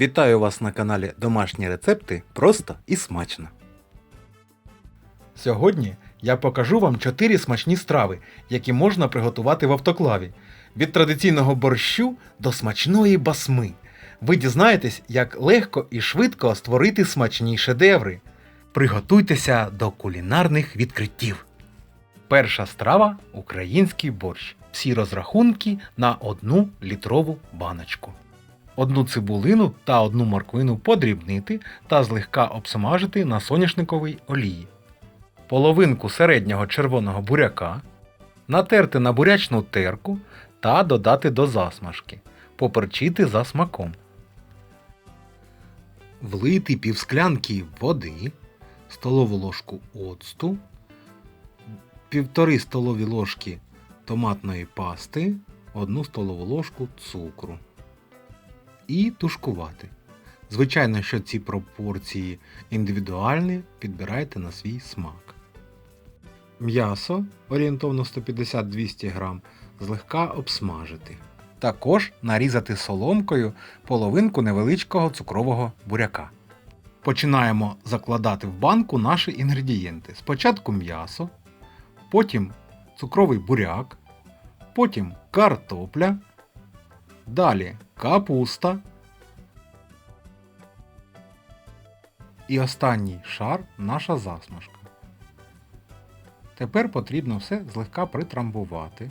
Вітаю вас на каналі Домашні рецепти просто і смачно. Сьогодні я покажу вам 4 смачні страви, які можна приготувати в автоклаві. Від традиційного борщу до смачної басми. Ви дізнаєтесь, як легко і швидко створити смачні шедеври. Приготуйтеся до кулінарних відкриттів. Перша страва український борщ. Всі розрахунки на одну літрову баночку. Одну цибулину та одну морквину подрібнити та злегка обсмажити на соняшниковій олії. Половинку середнього червоного буряка натерти на бурячну терку та додати до засмажки. Поперчити за смаком. Влити півсклянки води, столову ложку оцту, півтори столові ложки томатної пасти, одну столову ложку цукру і тушкувати. Звичайно, що ці пропорції індивідуальні, підбирайте на свій смак. М'ясо орієнтовно 150-200 г злегка обсмажити. Також нарізати соломкою половинку невеличкого цукрового буряка. Починаємо закладати в банку наші інгредієнти. Спочатку м'ясо, потім цукровий буряк, потім картопля, далі капуста. І останній шар наша засмажка. Тепер потрібно все злегка притрамбувати.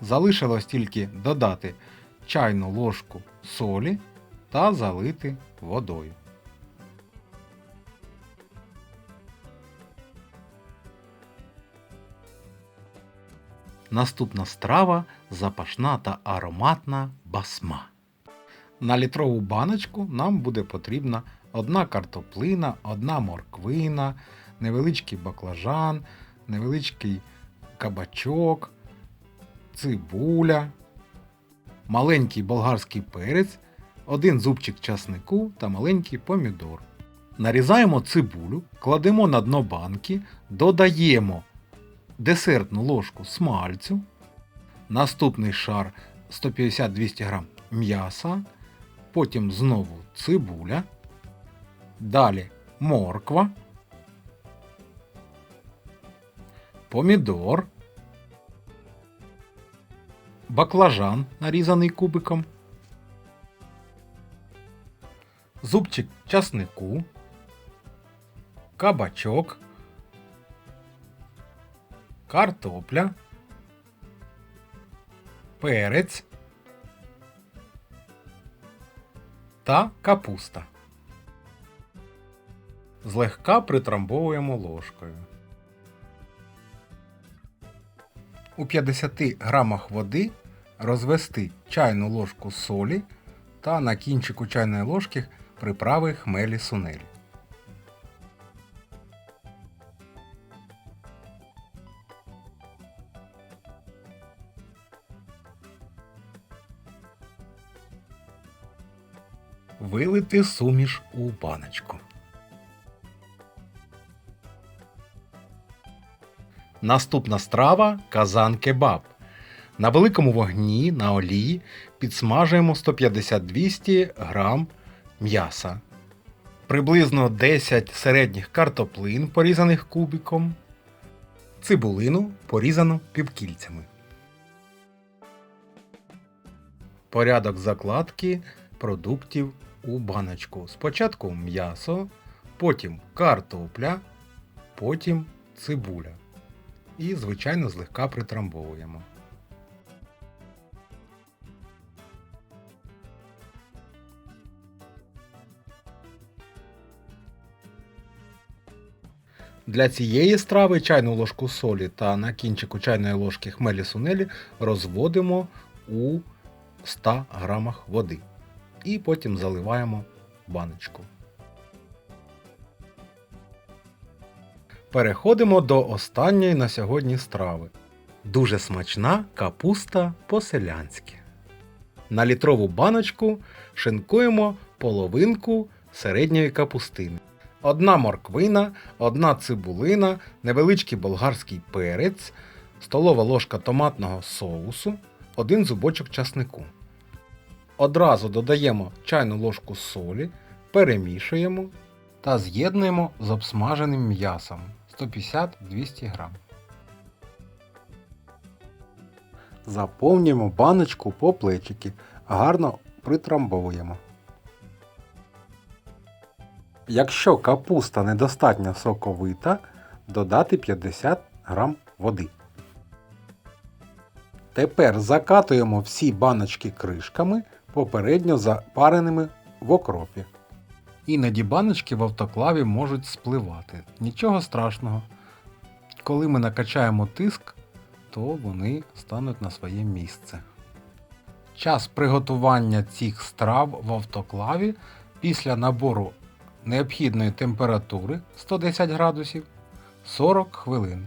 Залишилось тільки додати чайну ложку солі та залити водою. Наступна страва запашна та ароматна басма. На літрову баночку нам буде потрібна одна картоплина, одна морквина, невеличкий баклажан, невеличкий кабачок, цибуля, маленький болгарський перець, один зубчик часнику та маленький помідор. Нарізаємо цибулю, кладемо на дно банки, додаємо десертну ложку смальцю, наступний шар 150-200 г м'яса, потім знову цибуля, далі морква, помідор, баклажан, нарізаний кубиком, зубчик часнику, кабачок, картопля, перець та капуста. Злегка притрамбовуємо ложкою. У 50 грамах води розвести чайну ложку солі та на кінчику чайної ложки приправи хмелі сунелі. Вилити суміш у баночку. Наступна страва казан кебаб. На великому вогні на олії підсмажуємо 150-200 грам м'яса. Приблизно 10 середніх картоплин, порізаних кубиком, цибулину порізану півкільцями. Порядок закладки продуктів у баночку. Спочатку м'ясо, потім картопля, потім цибуля. І, звичайно, злегка притрамбовуємо. Для цієї страви чайну ложку солі та на кінчику чайної ложки хмелі сунелі розводимо у 100 грамах води. І потім заливаємо баночку. Переходимо до останньої на сьогодні страви. Дуже смачна капуста по-селянськи. На літрову баночку шинкуємо половинку середньої капустини. Одна морквина, одна цибулина, невеличкий болгарський перець, столова ложка томатного соусу, один зубочок часнику. Одразу додаємо чайну ложку солі, перемішуємо та з'єднуємо з обсмаженим м'ясом 150-200 грам. Заповнюємо баночку по плечики, гарно притрамбовуємо. Якщо капуста недостатньо соковита, додати 50 грам води. Тепер закатуємо всі баночки кришками, попередньо запареними в окропі. Іноді баночки в автоклаві можуть спливати. Нічого страшного. Коли ми накачаємо тиск, то вони стануть на своє місце. Час приготування цих страв в автоклаві після набору необхідної температури 110 градусів 40 хвилин.